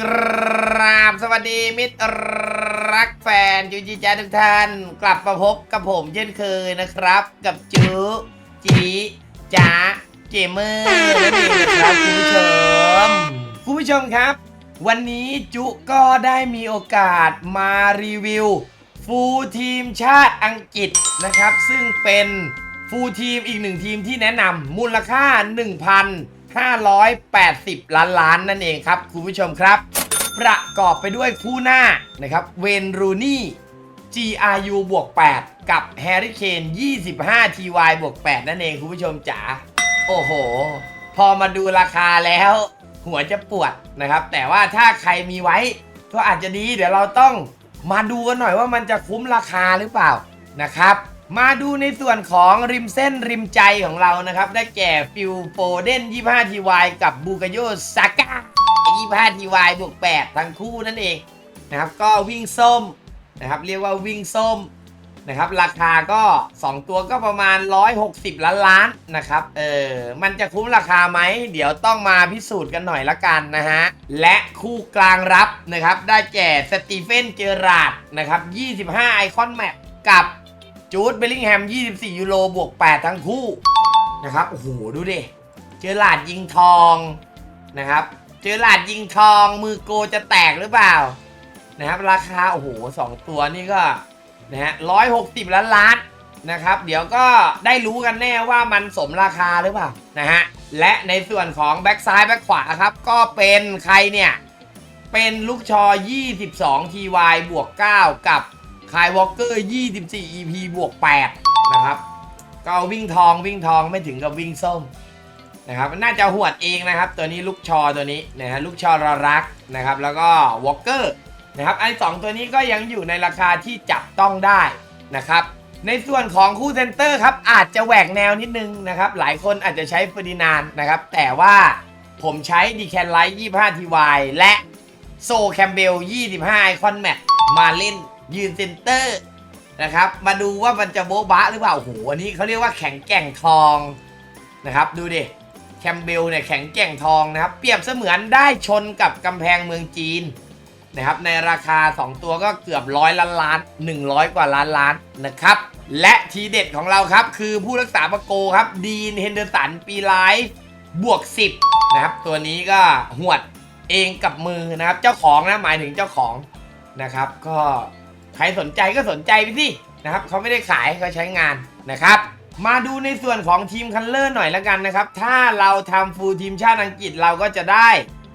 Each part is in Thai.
กราบสวัสดีมิตรรักแฟนจูจีจ้าทุกท่าน กลับมาพบกับผมเช่นเคยนะครับ กับจูจีจ้าเกมเมอร์นั่นเองนะครับคุณผู้ชมคุณผู้ชมครับ วันนี้จุก็ได้มีโอกาสมารีวิว ฟูลทีมชาติอังกฤษนะครับ ซึ่งเป็นฟูลทีมอีกหนึ่งทีมที่แนะนำมูลค่า 580 ล้านล้านนั่นเองครับคุณผู้ชมครับ ประกอบไปด้วยคู่หน้านะครับเวนรูนี่ GRU บวก 8 กับ Harry Kane 25 TY บวก 8 นั่นเองคุณผู้ชมจ๋าโอ้โห พอมาดูราคาแล้ว หัวจะปวดนะครับ แต่ว่าถ้าใครมีไว้ ก็อาจจะดีเดี๋ยวเราต้องมาดูกันหน่อยว่ามันจะคุ้มราคาหรือเปล่านะครับ มาดูในส่วนของริมเส้นริมใจของเรานะครับ ได้แก่ฟิลโฟเดน25 TY กับบูกาโยซาก้า25 TY บวก8ทั้งคู่นั่นเองนะครับก็วิ่งส้มนะครับเรียกว่าวิ่งส้มนะครับราคาก็ 2 ตัวก็ประมาณ 160 ล้านล้านนะครับเออมันจะคุ้มราคาไหม เดี๋ยวต้องมาพิสูจน์กันหน่อยละกันนะฮะ และคู่กลางรับนะครับ ได้แก่สตีเฟนเจอราดนะครับ 25 ไอคอนแมปกับ จูดเบลลิงแฮม 24 ยูโรบวก 8 ทั้งคู่นะครับ โอ้โห ดูดิ เจอราดยิงทองนะครับ เจอราดยิงทอง มือโกจะแตกหรือเปล่า นะครับ ราคา โอ้โหสองตัวนี่ก็นะฮะร้อยหกสิบล้านล้านนะครับ เดี๋ยวก็ได้รู้กันแน่ว่ามันสมราคาหรือเปล่านะฮะ และในส่วนของแบ็กซ้ายแบ็กขวาครับ ก็เป็นใครเนี่ย เป็นลูกชอ 22 TY บวก 9 กับ คายวอล์กเกอร์ 24 EP บวก 8 นะครับ ก็วิ่งทองวิ่งทองไม่ถึงกับวิ่งส้มนะครับน่าจะหวดเองนะครับ ตัวนี้ลูกชอตัวนี้นะฮะลูกชอรรักนะครับ แล้วก็วอล์กเกอร์นะครับไอ้สองตัวนี้ก็ยังอยู่ในราคาที่จับต้องได้นะครับ ในส่วนของคู่เซนเตอร์ครับอาจจะแหวกแนวนิดนึงนะครับ หลายคนอาจจะใช้เฟอร์ดินานนะครับ แต่ว่าผมใช้ดีแคนไลท์25 TY และโซแคมเบล25ไอคอนแมทมาเล่น ยืนเซนเตอร์นะครับ มาดูว่ามันจะโบ๊ะบะหรือเปล่าโอ้โหอันนี้เขาเรียกว่าแข็งแกร่งทองนะครับ ดูดิแคมเบลเนี่ยแข็งแกร่งทองนะครับ เปรียบเสมือนได้ชนกับกำแพงเมืองจีนนะครับ ในราคา 2 ตัวก็เกือบร้อยล้านล้าน 100 กว่าล้านล้านนะครับ และทีเด็ดของเราครับ คือผู้รักษาประโกครับดีนเฮนเดอร์สันปีไลฟ์บวก 10 นะครับ ตัวนี้ก็หวดเองกับมือนะครับ เจ้าของนะหมายถึงเจ้าของนะครับ ก็ ใครสนใจก็สนใจไปสินะครับเขาไม่ได้ขายเขาใช้งานนะครับมาดูในส่วนของทีมคันเลอร์หน่อยแล้วกันนะครับ ถ้าเราทำฟูลทีมชาติอังกฤษเราก็จะได้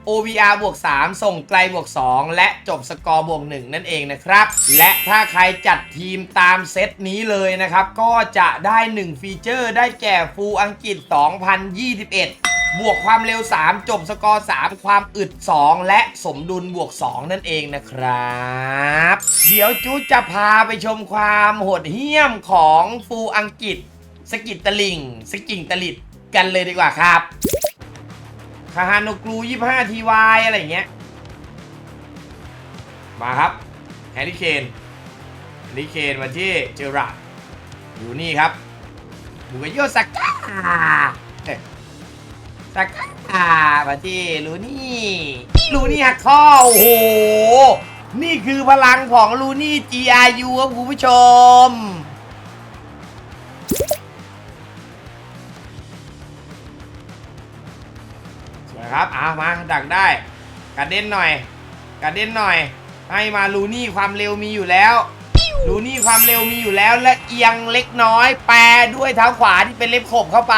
OVR บวก3ส่งไกลบวก2และจบสกอร์บวก1นั่นเองนะครับ และถ้าใครจัดทีมตามเซตนี้เลยนะครับ ก็จะได้ 1 ฟีเจอร์ได้แก่ฟูลอังกฤษ 2021 บวกความเร็ว 3 จบสกอร์ 3 ความอึด 2 และสมดุลบวก 2 นั่นเองนะครับ เดี๋ยวจูจะพาไปชมความโหดเหี้ยมของฟูลอังกฤษ สกิดตลิง สกิ่งตลิดกันเลยดีกว่าครับคาฮานกรู 25 ทีวายอะไรอย่างเงี้ย มาครับ แฮร์รี่เคนแฮร์รี่เคนมาที่เจอราร์ดอยู่นี่ครับดูกับโยสัก้า เอ้ยสก้ามาที่ลูนี่ลูนี่หักข้อโอ้โห นี่คือพลังของลูนี่ GRU ครับคุณผู้ชม สวยครับอ่ามาดักได้กระเด็นหน่อยกระเด็นหน่อย ให้มาลูนี่ความเร็วมีอยู่แล้วลูนี่ความเร็วมีอยู่แล้วและเอียงเล็กน้อย แปรด้วยเท้าขวาที่เป็นเล็บขบเข้าไป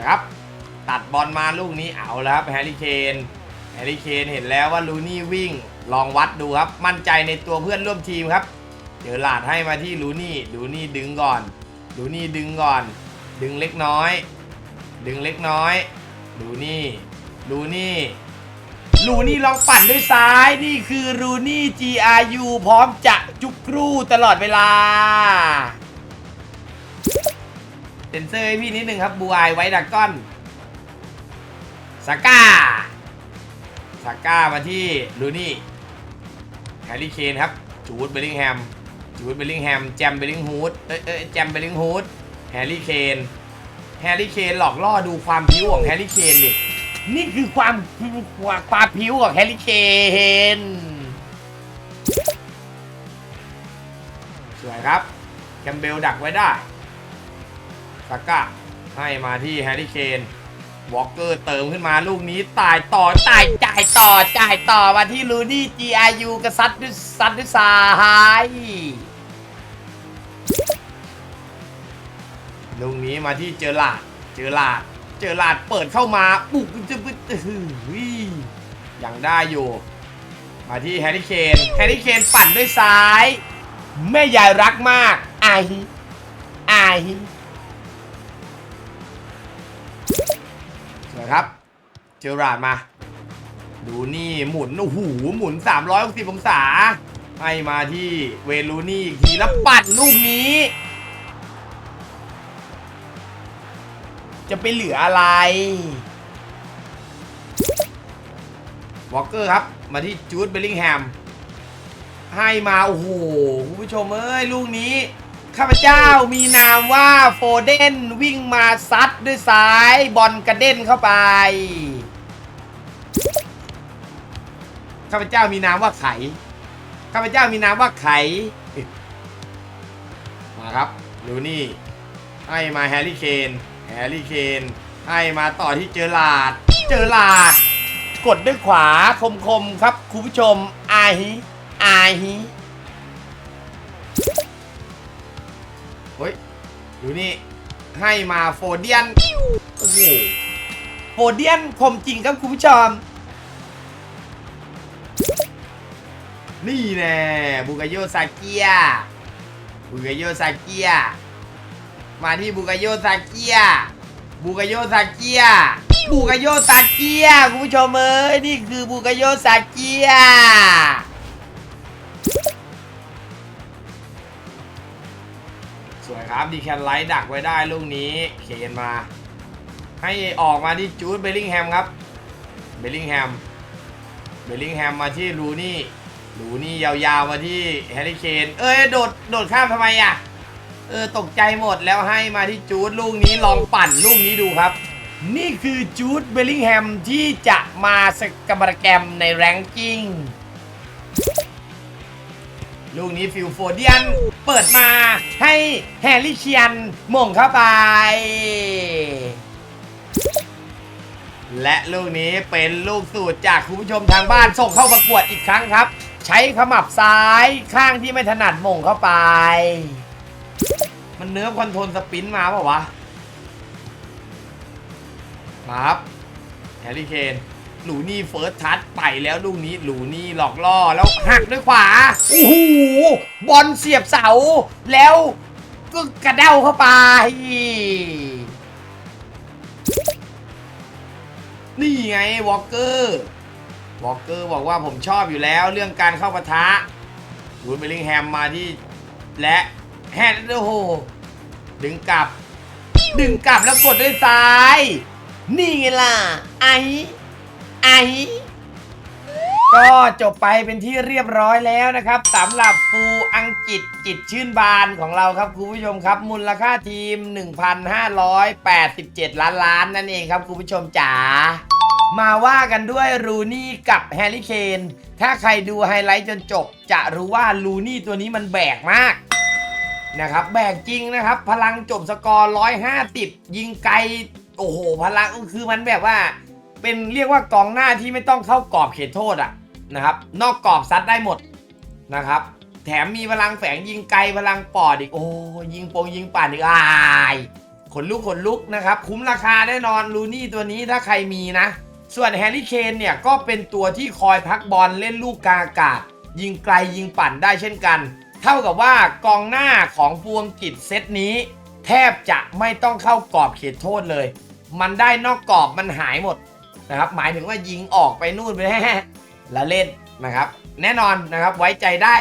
สวยครับ ตัดบอลมาลูกนี้เอาแล้วครับแฮร์รี่เคนแฮร์รี่เคนเห็นแล้วว่าลูนี่วิ่ง ลองวัดดูครับ มั่นใจในตัวเพื่อนร่วมทีมครับ เดี๋ยวหลาดให้มาที่ลูนี่ลูนี่ดึงก่อนลูนี่ดึงก่อน ดึงเล็กน้อย ดึงเล็กน้อยดูนี่ดูนี่ลูนี่ลองปั่นด้วยซ้ายนี่คือรูนี่ GRU พร้อมจะจุกครูตลอดเวลา เซนเซอร์ให้พี่นิดนึงครับบูไอไว้ดักก้อนสก้าสก้ามาที่ลูนี่แฮร์รี่เคนครับจูดเบลลิงแฮมจูดเบลลิงแฮมแจมเบลลิงฮูดเอ้ยเอ้ยแจมเบลลิงฮูดแฮร์รี่เคนแฮร์รี่เคนหลอกล่อดูความพิ้วของแฮร์รี่เคนดินี่คือความความความพิ้วของแฮร์รี่เคนสวยครับแคมเบลดักไว้ได้ ซาก้าให้มาที่แฮร์รี่เคนวอลเกอร์เติมขึ้นมาลูกนี้ตายต่อตายจ่ายต่อจ่ายต่อมาที่ลูนี่ GRU กระซัดด้วยซัดด้วยซ้ายลูกนี้มาที่เจอหลาดเจอหลาดเจอหลาดเปิดเข้ามาปุกจะบึ้ยังได้อยู่ มาที่แฮร์รี่เคนแฮร์รี่เคนปั่นด้วยซ้าย แม่ยายรักมากไอายอ สวยครับ เจอราดมา ดูนี่หมุน โอ้โห หมุน 360 องศา ให้มาที่เวลูนี่อีกทีแล้วปัดลูกนี้ จะไปเหลืออะไร วอลเกอร์ครับ มาที่จูดเบลลิงแฮม ให้มา โอ้โห คุณผู้ชมเอ้ย ลูกนี้ ข้าพเจ้ามีนามว่าโฟเดนวิ่งมาซัดด้วยซ้ายบอลกระเด็นเข้าไป ข้าพเจ้ามีนามว่าไข ข้าพเจ้ามีนามว่าไข มาครับดูนี่ ให้มาแฮร์รี่เคน แฮร์รี่เคน ให้มาต่อที่เจอหลาด เจอหลาด กดด้วยขวาคมๆครับคุณผู้ชมอาฮิอาฮิ เฮ้ยดูนี่ให้มาโฟเดียนโอ้โหโฟเดียนคมจริงครับคุณผู้ชมนี่แน่บุกาโยซาเกียบุกาโยซาเกียมาที่บุกาโยซาเกียบุกาโยซาเกียบุกาโยซาเกียคุณผู้ชมเอ้ยนี่คือบุกาโยซาเกีย ครับดีแคนไลท์ดักไว้ได้ลูกนี้เขียนมา ให้ออกมาที่จูดเบลลิงแฮมครับเบลลิงแฮมเบลลิงแฮมมาที่ลูนี่ลูนี่ยาวๆมาที่แฮร์รี่เคนเอ้ยโดดโดดข้ามทำไมอะเออตกใจหมดแล้วให้มาที่จูดลูกนี้ลองปั่นลูกนี้ดูครับ นี่คือจูดเบลลิงแฮมที่จะมาสกมรแกรมในแรงกิ้งลูกนี้ฟิลโฟเดียนเปิดมา ให้แฮร์รี่เคียนม่งเข้าไป และลูกนี้เป็นลูกสูตรจากคุณผู้ชมทางบ้านส่งเข้าประกวดอีกครั้งครับ ใช้ขมับซ้ายข้างที่ไม่ถนัดม่งเข้าไป มันเนื้อคอนโทรลสปินมาเปล่าวะมาครับแฮร์รี่เคน หลูนี่เฟิร์สทัชไปแล้วลูกนี้หลูนี่หลอกล่อแล้วหักด้วยขวาโอ้โหบอลเสียบเสาแล้วก็กระเด้าเข้าไป นี่ไงวอลเกอร์วอลเกอร์บอกว่าผมชอบอยู่แล้วเรื่องการเข้าปะทะวูดเบลลิงแฮมมาที่ และแฮนด์โอ้โหดึงกลับ ดึงกลับแล้วกดด้วยซ้าย นี่ไงล่ะ ไอ ไอ ก็จบไปเป็นที่เรียบร้อยแล้วนะครับสำหรับฟูอังกฤษจิตชื่นบานของเราครับคุณผู้ชมครับ มูลค่าทีม 1,587 ล้านล้านนั่นเองครับคุณผู้ชมจ๋ามาว่ากันด้วยรูนี่กับแฮร์รี่เคน ถ้าใครดูไฮไลท์จนจบ จะรู้ว่ารูนี่ตัวนี้มันแบกมากนะครับ แบกจริงนะครับ พลังจบสกอร์ 150 ยิงไกล โอ้โห พลังคือมันแบบว่า เป็นเรียกว่ากองหน้าที่ไม่ต้องเข้ากรอบเขตโทษอะนะครับ นอกกรอบซัดได้หมดนะครับ แถมมีพลังแฝงยิงไกลพลังปอดอีกโอ้ยิงโปงยิงป่านอีกอายขนลุกขนลุกนะครับ คุ้มราคาแน่นอนลูนี่ตัวนี้ถ้าใครมีนะ ส่วนแฮร์รี่เคนเนี่ยก็เป็นตัวที่คอยพักบอลเล่นลูกกาอากาศ ยิงไกลยิงปั่นได้เช่นกัน เท่ากับว่ากองหน้าของฟูอังกฤษเซตนี้ แทบจะไม่ต้องเข้ากรอบเขตโทษเลย มันได้นอกกรอบมันหายหมด นะครับหมายถึงว่ายิงออกไปนู่นไปแฮ่ล้วเล่นนะครับ แน่นอนนะครับไว้ใจได้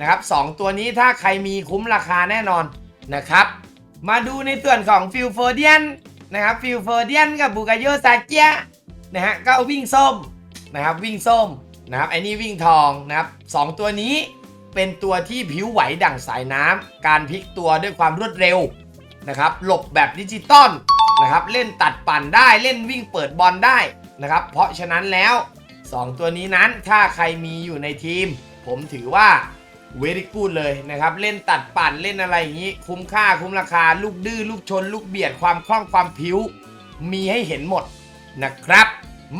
นะครับสองตัวนี้ถ้าใครมีคุ้มราคาแน่นอนนะครับ มาดูในส่วนของฟิลโฟเดียนนะครับฟิลโฟเดียนกับบูกาโยซาเกียนะฮะก็วิ่งส้มนะครับวิ่งส้มนะครับไอ้นี่วิ่งทองนะครับสองตัวนี้เป็นตัวที่ผิวไหวดั่งสายน้ำการพลิกตัวด้วยความรวดเร็วนะครับหลบแบบดิจิตอลนะครับเล่นตัดปั่นได้เล่นวิ่งเปิดบอลได้ นะครับ เพราะฉะนั้นแล้ว 2 ตัวนี้นั้นถ้าใครมีอยู่ในทีม ผมถือว่าเวริกูดเลยนะครับ เล่นตัดปั่นเล่นอะไรอย่างนี้ คุ้มค่าคุ้มราคา ลูกดื้อลูกชน ลูกเบียดความคล่องความผิว มีให้เห็นหมดนะครับ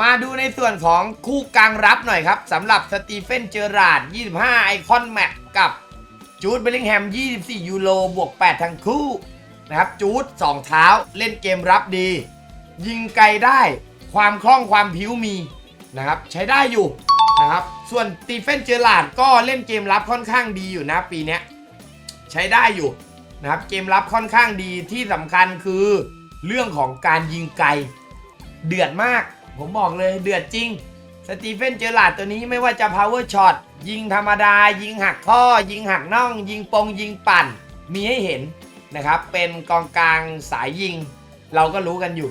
มาดูในส่วนของคู่กลางรับหน่อยครับสำหรับสตีเฟนเจอราร์ด25 ไอคอนแมตกับจูดเบลลิงแฮม 24 ยูโรบวก 8 ทั้งคู่นะครับจูด2เท้าเล่นเกมรับดี ยิงไกลได้ ความคล่องความผิวมีนะครับใช้ได้อยู่นะครับส่วนสตีเฟนเจอราร์ดก็เล่นเกมรับค่อนข้างดีอยู่นะปีนี้ใช้ได้อยู่นะครับเกมรับค่อนข้างดีที่สำคัญคือเรื่องของการยิงไกล เดือดมาก ผมบอกเลยเดือดจริงสตีเฟนเจอราร์ดตัวนี้ไม่ว่าจะ power shot ยิงธรรมดา ยิงหักข้อ ยิงหักน่อง ยิงปงยิงปั่น มีให้เห็นนะครับ เป็นกองกลางสายยิง เราก็รู้กันอยู่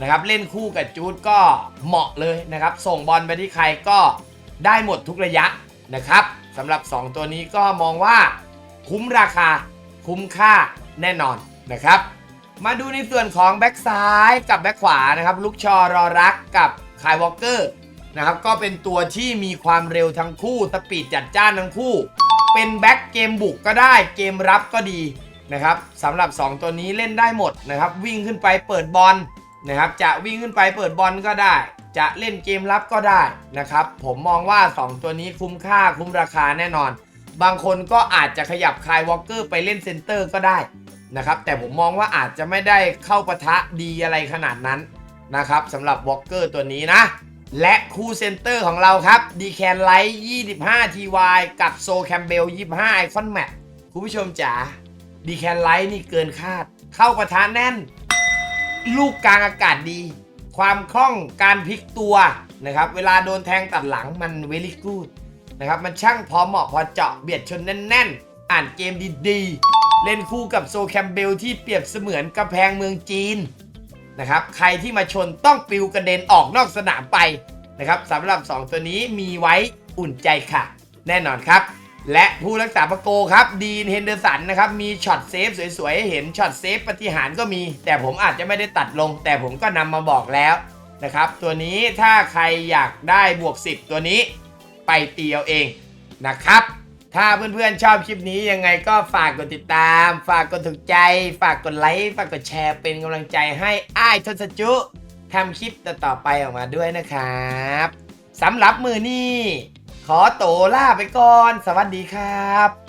นะครับเล่นคู่กับจูดก็เหมาะเลยนะครับ ส่งบอลไปที่ใครก็ได้หมดทุกระยะนะครับสำหรับ 2 ตัวนี้ก็มองว่าคุ้มราคาคุ้มค่าแน่นอนนะครับ มาดูในส่วนของแบ็กซ้ายกับแบ็กขวานะครับลูกชอรอรักกับคายวอลเกอร์นะครับก็เป็นตัวที่มีความเร็วทั้งคู่สปีดจัดจ้านทั้งคู่ เป็นแบ็กเกมบุกก็ได้เกมรับก็ดีนะครับสำหรับ 2 ตัวนี้เล่นได้หมดนะครับวิ่งขึ้นไปเปิดบอล นะครับจะวิ่งขึ้นไปเปิดบอลก็ได้ จะเล่นเกมรับก็ได้นะครับ ผมมองว่า 2 ตัวนี้คุ้มค่าคุ้มราคาแน่นอน บางคนก็อาจจะขยับคายวอลเกอร์ไปเล่นเซนเตอร์ก็ได้นะครับ แต่ผมมองว่าอาจจะไม่ได้เข้าปะทะดีอะไรขนาดนั้นนะครับสำหรับวอลเกอร์ตัวนี้นะ และคู่เซนเตอร์ของเราครับดีแคนไลท์25 TY กับโซแคมเบล25ไอคอนแมทคุณผู้ชมจ๋าดีแคนไลท์นี่เกินคาด เข้าปะทะแน่น ลูกกลางอากาศดี ความคล่องการพลิกตัวนะครับ เวลาโดนแทงตัดหลังมันเวลี่กูดนะครับ มันช่างพอเหมาะพอเจาะเบียดชนแน่น ๆ อ่านเกมดีๆ เล่นคู่กับโซแคมเบลที่เปรียบเสมือนกำแพงเมืองจีนนะครับ ใครที่มาชนต้องปิวกระเด็นออกนอกสนามไปนะครับสำหรับ 2 ตัวนี้มีไว้อุ่นใจค่ะ แน่นอนครับ และผู้รักษาประโกครับดีนเฮนเดอร์สันนะครับมีช็อตเซฟสวยๆให้เห็นช็อตเซฟปฏิหารก็มี แต่ผมอาจจะไม่ได้ตัดลง แต่ผมก็นำมาบอกแล้วนะครับ ตัวนี้ถ้าใครอยากได้บวก 10 ตัวนี้ไปตีเอาเองนะครับ ถ้าเพื่อนๆชอบคลิปนี้ยังไงก็ฝากกดติดตาม ฝากกดถูกใจ ฝากกดไลค์ฝากกดแชร์เป็นกำลังใจให้อ้ายทศจุทำคลิปต่อๆไปออกมาด้วยนะครับสำหรับมือนี้ ขอโตวล่าไปก่อน สวัสดีครับ